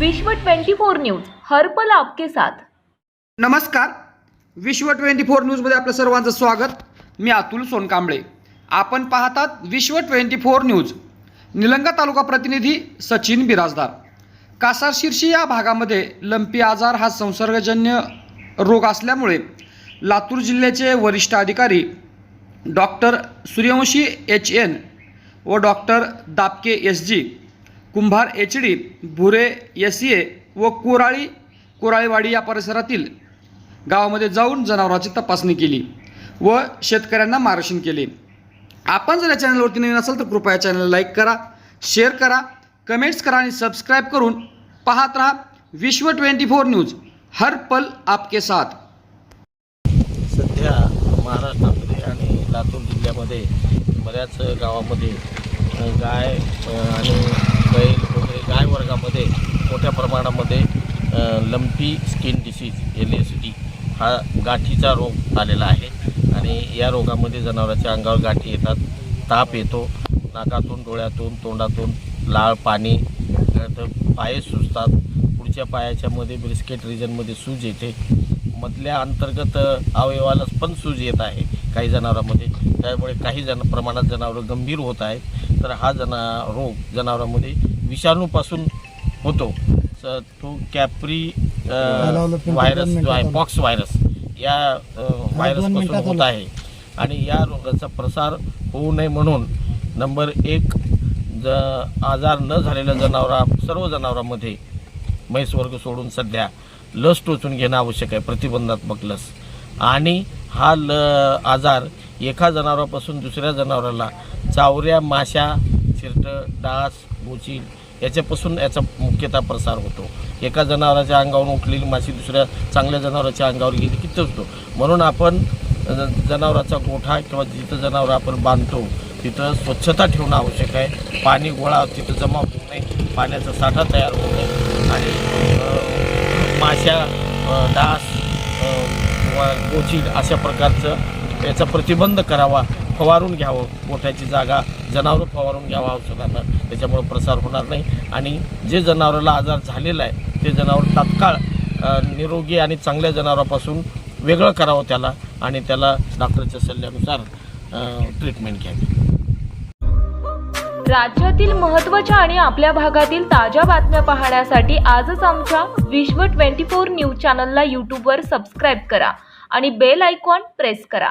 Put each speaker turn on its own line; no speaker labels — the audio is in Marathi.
विश्व 24 न्यूज हर्पल आपके साथ.
नमस्कार. विश्व ट्वेंटी फोर न्यूजमध्ये आपलं सर्वांचं स्वागत. मी अतुल सोनकांबळे. आपण पाहतात Vishwa twenty four news. Nilanga taluka प्रतिनिधी सचिन बिराजदार. कासारशिरशी या भागामध्ये लंपी आजार हा संसर्गजन्य रोग असल्यामुळे लातूर जिल्ह्याचे वरिष्ठ अधिकारी डॉक्टर सूर्यवंशी एच एन व doctor Dapke S G Kumbhar H D Bhure S A व कोराळी कोराळीवाडी या परिसरातील गावामध्ये जाऊन जनावरांची तपासणी केली व शेतकऱ्यांना मार्गदर्शन केले. आपण जर या चॅनलवरती नवीन असाल तर कृपया चॅनलला लाईक करा शेअर करा कमेंट्स करा आणि सबस्क्राईब करून पाहत राहा विश्व ट्वेंटी फोर न्यूज. हर पल आपके साथ.
सध्या महाराष्ट्रामध्ये आणि लातूर जिल्ह्यामध्ये बऱ्याच गावामध्ये गाय आणि बैल वगैरे गाय वर्गामध्ये मोठ्या प्रमाणामध्ये lumpy skin disease L S D हा गाठीचा रोग आलेला आहे. आणि या रोगामध्ये जनावरांच्या अंगावर गाठी येतात ताप येतो नाकातून डोळ्यातून तोंडातून लाळ पाणी तर पाय सुजतात. पुढच्या पायाच्यामध्ये ब्रिस्केट रिजनमध्ये सूज येते. मधल्या अंतर्गत अवयवाला पण सूज येत आहे काही जनावरांमध्ये. त्यामुळे काही जन प्रमाणात जनावरं गंभीर होत आहेत. तर हा जना रोग जनावरांमध्ये विषाणूपासून होतो. तो कॅप्री व्हायरस जो आहे पॉक्स व्हायरस या व्हायरसपासून होत आहे. आणि या रोगाचा प्रसार होऊ नये म्हणून नंबर एक ज आजार न झालेल्या जनावरा सर्व जनावरांमध्ये म्हैस वर्ग सोडून सध्या लस टोचून घेणं आवश्यक आहे प्रतिबंधात्मक लस. आणि हा ल आजार एका जनावरापासून दुसऱ्या जनावराला चावऱ्या माशा चिरटं डास गोचील याच्यापासून याचा मुख्यतः प्रसार होतो. एका जनावराच्या अंगावरून उठलेली माशी दुसऱ्या चांगल्या जनावराच्या अंगावर गेली की टोचतो म्हणून आपण जनावराचा गोठा किंवा जिथं जनावरं आपण बांधतो तिथं स्वच्छता ठेवणं आवश्यक आहे. पाणी गोळा तिथं जमा होऊ नये. पाण्याचा साठा तयार होऊ नये. आणि माश्या माशा डास किंवा गोचीड अशा प्रकारचं याचा प्रतिबंध करावा. फवारून घ्यावं. मोठ्याची जागा जनावरं फवारून घ्यावं औषधानं. त्याच्यामुळं प्रसार होणार नाही. आणि जे जनावराला आजार झालेला आहे ते जनावर तात्काळ निरोगी आणि चांगल्या जनावरापासून वेगळं करावं त्याला आणि त्याला डॉक्टरच्या सल्ल्यानुसार ट्रीटमेंट घ्यावी.
राज्यातील महत्त्वाच्या आणि आपल्या भागातील ताज्या बातम्या पाहण्यासाठी आजच आमच्या विश्व 24 न्यूज चॅनलला यूट्यूबवर सबस्क्राईब करा आणि बेल आयकॉन प्रेस करा.